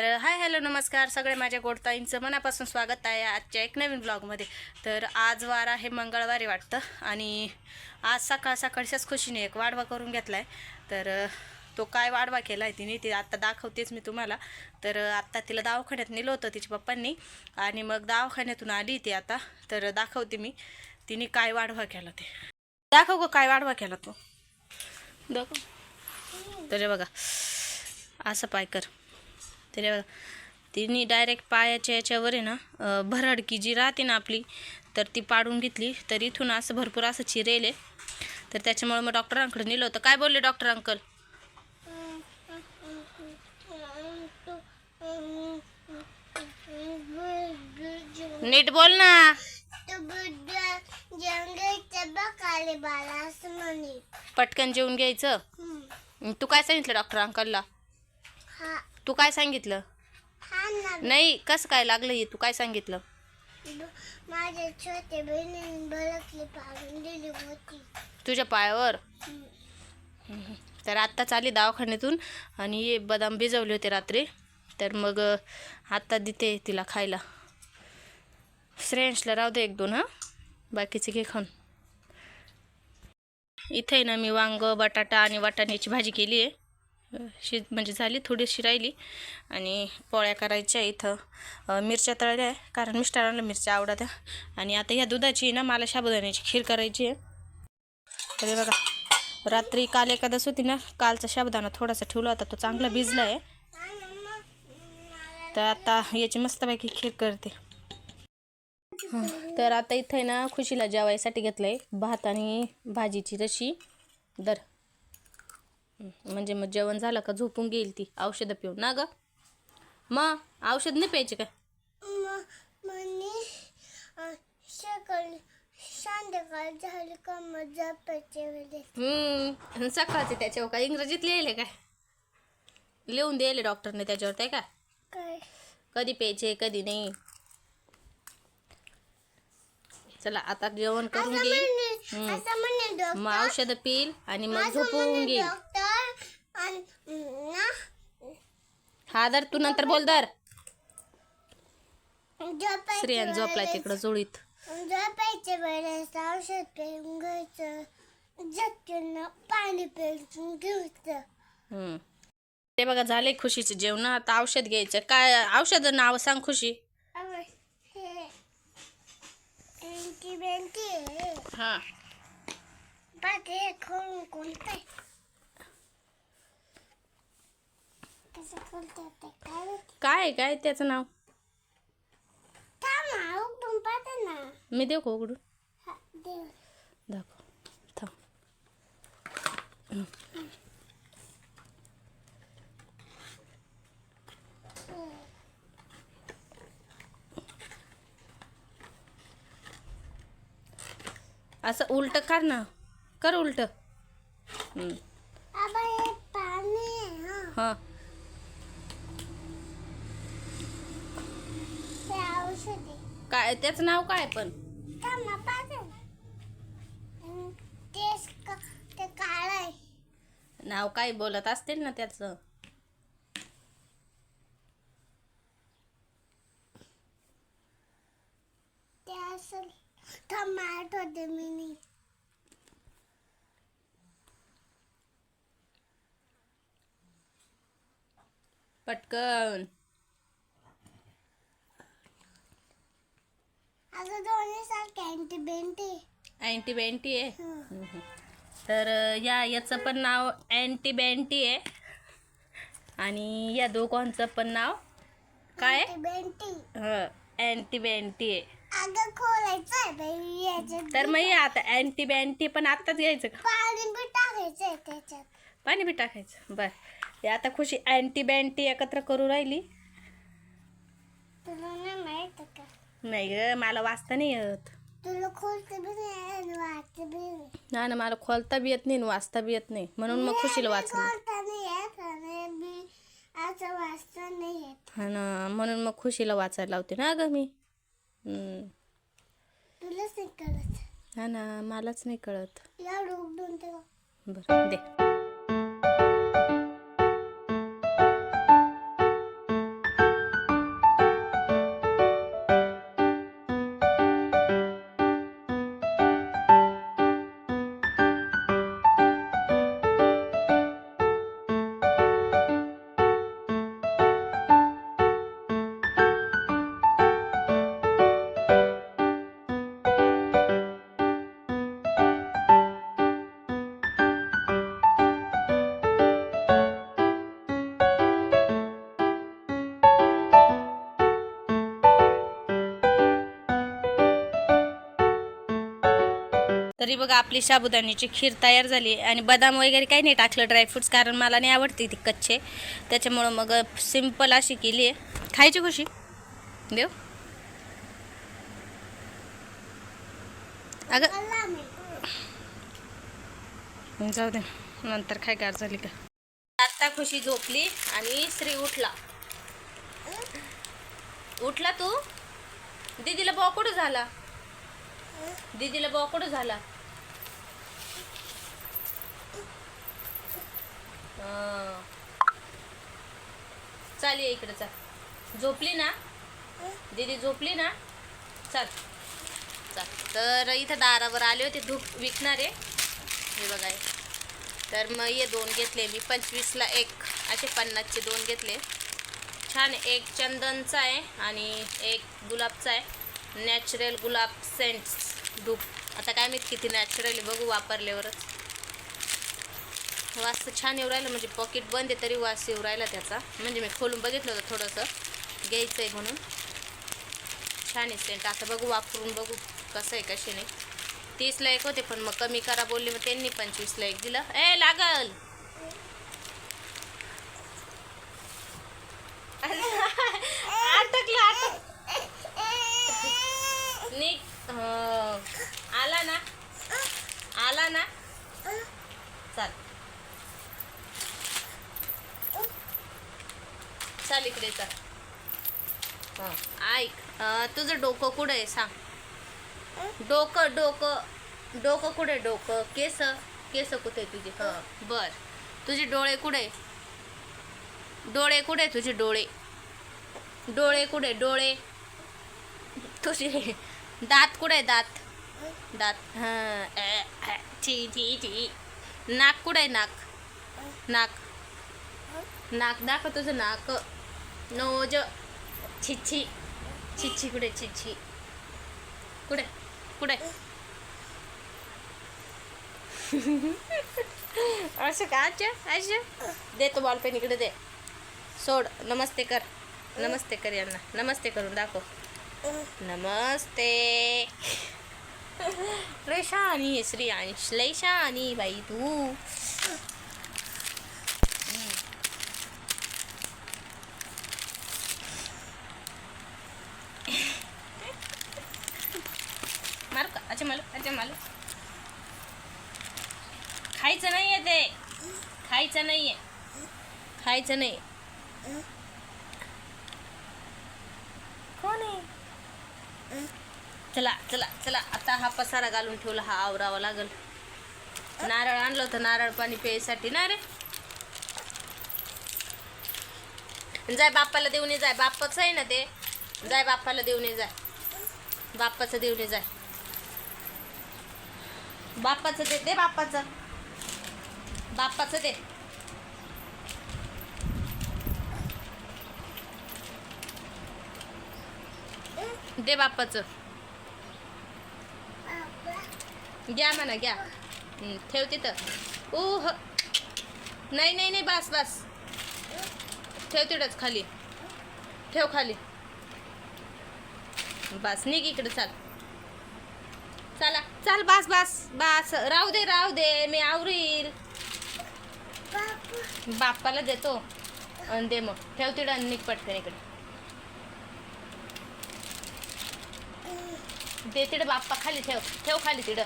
तर hi hello नमस्कार. सगळे माझ्या गोडताईंचं मनापासून स्वागत आहे आजच्या एक नवीन ब्लॉगमध्ये तर आज वार आहे मंगळवारी वाटतं आणि आज सकाळ सकाळच्याच खुशीने एक वाढवा करून घेतला आहे तर तो काय वाढवा केला आहे तिने ते आत्ता दाखवतेच मी तुम्हाला. तर आत्ता तिला दवाखान्यात नेलं होतं तिच्या पप्पांनी आणि मग दवाखान्यातून आली ती आता. तर दाखवते मी तिने काय वाढवा केला ते. दाखव ग काय वाढवा केला तो. दाखव. तर बघा असं पाय कर. तर बघा. तिने डायरेक्ट पायाच्या याच्यावर आहे ना भराडकी जी राहते ना आपली तर ती पाडून घेतली. तर इथून असं भरपूर असं चिरेल तर त्याच्यामुळे मग डॉक्टरांकडे नेलं होतं. काय बोलले डॉक्टर अंकल? नीट बोल ना. पटकन जेवून घ्यायचं? तू काय सांगितलं डॉक्टर अंकलला? तू काय सांगितलं? नाही कसं काय लागलं हे? तू काय सांगितलं? माझ्या छोटे बहिणीने बळकली पाडून दिली होती. तुझ्या पायावर. तर आत्ताच आली दवाखान्यातून आणि हे बदाम भिजवले होते रात्री. तर मग आत्ता देते तिला खायला. श्रेयांशला राहू दे एक दोन हां. बाकीचे घे खाऊन. इथे ना मी वांग बटाटा आणि वाटाण्याची भाजी केली आहे. शिज म्हणजे झाली थोडीशी राहिली. आणि पोळ्या करायच्या इथं. मिरच्या तळल्या आहे कारण मिस्टरांना मिरच्या आवडत्या. आणि आता ह्या दुधाची ना मला साबुदाण्याची खीर करायची आहे. अरे बघा रात्री काल एकादस होती ना कालचा शाबदाना थोडासा ठेवला होता तो चांगला भिजला आहे. तर आता याची मस्तपैकी खीर करते. तर आता इथं आहे ना खुशीला जेवायसाठी घेतलं आहे भात आणि भाजीची रशी. दर. म्हणजे मग जेवण झालं का झोपून घेईल ती औषधं पिऊन ना ग? मग औषध नाही प्यायचे का हम्म सकाळचे त्याच्यावर काय इंग्रजीत लिहिले काय? लिहून दिले डॉक्टरने त्याच्यावर ते का काय? कधी प्यायचे कधी नाही. चला आता जेवण करून घेईल मग औषधं पिईल आणि मग झोपून घेईल. हा दर तू नंतर बोल दर. स्त्रियान झोपलाय तिकडं जोळीत. झोपायच्या वेळेस औषध पिऊन घ्यायचं. झटक्यानं पाणी पिऊन घ्यायचं. ते बघा झाले खुशीचे जेवण. आता औषध घ्यायचं. काय औषध नाव सांग खुशी. हे अँटी बँटी आहे हा बाकी हे खोलून कोणतं आहे? कसं खोलतात ते काय? काय आहे, काय त्याचं नाव? मी देऊ का उघडून. दाखव. थांब. असं उलट कर ना. कर उलट हम्म. अबे, हे पाणी आहे, हा. हा काय त्याचं नाव काय पण? थांब ना, पाहते ना. हम्म, तेच का- ते काळं आहे. नाव काय बोलत असतील ना त्याचं? ते थांब आठवते मी नाही पटकन. असं दोन्ही सारखे अँटी बेंटी अँटी बँटी आहे तर अ, या याचं पण नाव अँटी बँटी आहे. आणि या दोघांचं पण नाव काय अँटी बेंटी अँटी बँटी आहे. अगं खोलायचं आहे बाई याच्यात तर मग आता अँटी बँटी पण आत्ताच घ्यायचं का? पाणी बी टाकायचं आहे त्याच्यात. पाणी बी टाकायचं. बर. हे आता खुशी अँटी बँटी एकत्र करू राहिली. तुला नाही माहीत का? नाही ग मला वाचता नाही येत. तुला खोलतं बी नाही आणि वाचतं बी नाही ना ना मला खोलता बी येत नाही वाचता बी येत नाही. म्हणून मग खुशीला वाचलं. खोलता नाही येत आणि बी असं वाचता नाही येत. हा ना म्हणून मग खुशीला वाचायला लावते ना ग मी. हम्म. तुलाच नाही कळत. हा ना मलाच नाही कळत. तेव्हा बरं दे. तरी बघा आपली साबुदाण्याची खीर तयार झाली आणि बदाम वगैरे काही नाही टाकलं ड्रायफ्रुट्स कारण मला नाही आवडते ती कच्चे. त्याच्यामुळं मग सिंपल अशी केली आहे. खायची खुशी? देव. अगं. जाऊ दे नंतर काय गार झाली का? आता खुशी झोपली आणि श्री उठला. उठला तू? दीदीला बॉकुड झाला? दीदीला बॉकुड झाला? चाल ये इकडे चाल. झोपली ना? दीदी झोपली ना? चाल. चाल. तर इथं दारावर आले होते धूप विकणारे. हे बघाय तर मग हे दोन घेतले मी. पंचवीसला एक. असे पन्नासचे दोन घेतले. छान एक चंदनचा आहे आणि एक गुलाबचा आहे. नॅचरल गुलाब सेंट्स धूप. आता काय माहीत किती नॅचरल बघू वापरल्यावरच. वास छान येऊ राहिलं म्हणजे पॉकेट बंद आहे तरी वास येऊ राहिला त्याचा. म्हणजे मी खोलून बघितलं होतं थोडंसं. घ्यायचं आहे म्हणून. छान आहे सेंट आता बघू वापरून बघू कसं आहे कसे नाही. तीसला एक होते पण मग कमी करा बोलले मग त्यांनी पंचवीसला एक दिलं. ए लागल! अटकलं अटक आला ना? आला ना? चाल. चाल इकडे चाल. हं. ऐक तुझं डोकं कुठं आहे सांग. डोकं डोकं डोकं कुठे डोकं. केस केस कुठे तुझे? हं. बर. तुझे डोळे कुठे डोळे कुठे तुझे डोळे? डोळे कुठे डोळे. तुझे दात कुठे दात. दात. हां. छी छी छी नाक कुठे नाक. नाक. नाक. दाखव तुझं नाक. नोज छिच्छी छिच्छी कुठे छिच्छी कुठे कुठे असं का अच्छा अच्छा दे तो बॉलपेन इकडे दे। सोड नमस्ते कर। नमस्ते कर यांना नमस्ते करून दाखव नमस्ते। लय शहाणी आहे श्री अंश। लय शहाणी बाई तू मार का अच्छा मला अच्छा मला. खायचं नाहीये ते. खायचं नाहीये. खायचं नाही कोण आहे? चला चला चला. आता हा पसारा घालून ठेवला हा आवरावा लागल. नारळ आणलं होतं नारळ पाणी प्यायसाठी. ना रे? जाय बाप्पाला देऊन ये जाय. बाप्पाच आहे ना ते? जाय बाप्पाला देऊन ये जाय. बाप्पाचं देऊन ये जाय. बाप्पाचं दे दे बाप्पाचं. बाप्पाचं दे. दे बाप्पाचं. घ्या म्हणा घ्या. ठेव तिथं. ओ ह नाही नाही नाही बस बस. ठेव तिथंच खाली. ठेव खाली. बस निघ इकडे चाल. चला. चल बस बस बस. राहू दे राहू दे. मी आवरील. बाप्पाला देतो. आणि दे मग. ठेव तिथं आणि निघ पटकन इकडे. दे तिथं बाप्पा खाली ठेव. ठेव खाली तिथं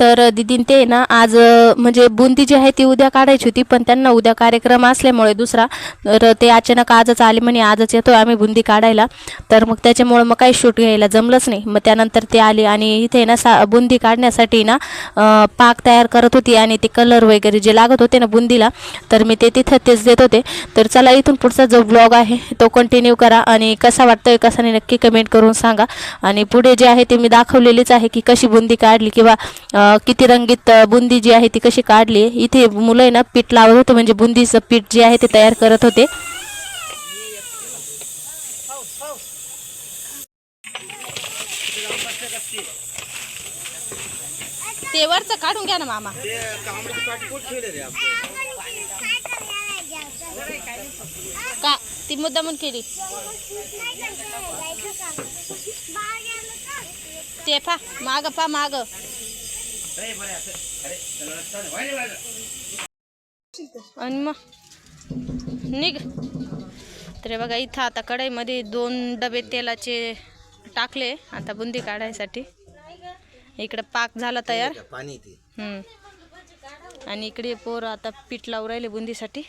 तर दिदीन ते ना आज म्हणजे बुंदी जी आहे ती उद्या काढायची होती पण त्यांना उद्या कार्यक्रम असल्यामुळे दुसरा तर ते अचानक आजच आले म्हणे आजच येतो आम्ही बुंदी काढायला. तर मग त्याच्यामुळं मग काही शूट घ्यायला जमलंच नाही. मग त्यानंतर ते आले आणि इथे ना सा बुंदी काढण्यासाठी ना पाक तयार करत होती आणि ते कलर वगैरे जे लागत होते ना बुंदीला तर मी ते तिथं तेच देत होते. तर चला इथून पुढचा जो ब्लॉग आहे तो कंटिन्यू करा आणि कसा वाटतोय कसा नाही नक्की कमेंट करून सांगा. आणि पुढे जे आहे ते मी दाखवलेलीच आहे की कशी बुंदी काढली किंवा किती रंगीत बुंदी जी आहे ती कशी काढली? इथे मुलं आहे ना पीठ लावत होते म्हणजे बुंदीचं पीठ जे आहे ते तयार करत होते. ते वरचं काढून घ्या ना मामा. ते कांबळीची पाठी कुठे ठेवले रे आपलं? का? ती मुद्दा म्हणून केली. ते पा माग पा माग. आणि मग निघ. तर बघा इथं आता कढईमध्ये दोन डबे तेलाचे टाकले आता बुंदी काढायसाठी. इकडं पाक झाला तयार. पाणी ते. हम्म. आणि इकडे पोर आता पीठ लावून राहिले बुंदीसाठी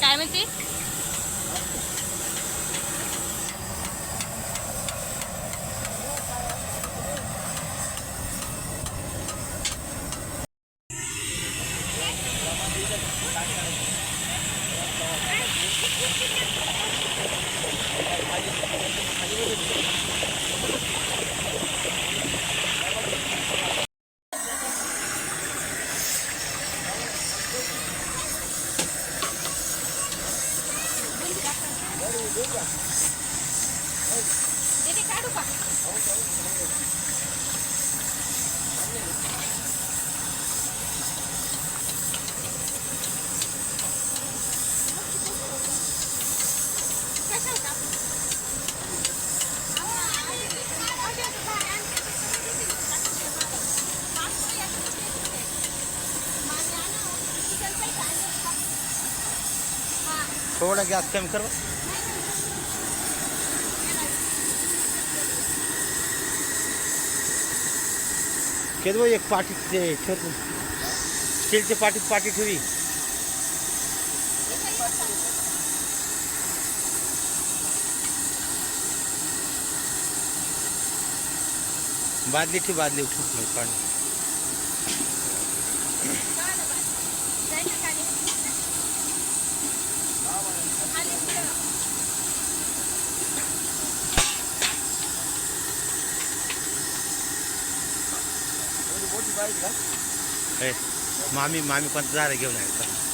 काय म्हणते थोडा गॅस कमी कर बरं. केलं बघ, एक पाटी ते ठेव तू. स्टीलच्या पाटीत पाटी ठेवी बादली ठेव बादली उठून पाणी मामी मामी पण झाडं घेऊन आहे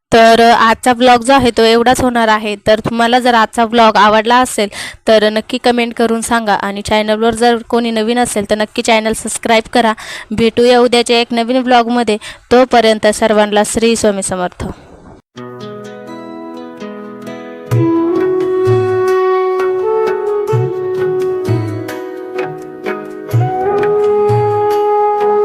तर आजचा ब्लॉग जो आहे तो एवढाच होणार आहे. तर तुम्हाला जर आजचा ब्लॉग आवडला असेल तर नक्की कमेंट करून सांगा. आणि चॅनलवर जर कोणी नवीन असेल तर नक्की चॅनल सबस्क्राईब करा. भेटूया उद्याच्या एक नवीन ब्लॉगमध्ये तोपर्यंत सर्वांना श्री स्वामी समर्थ.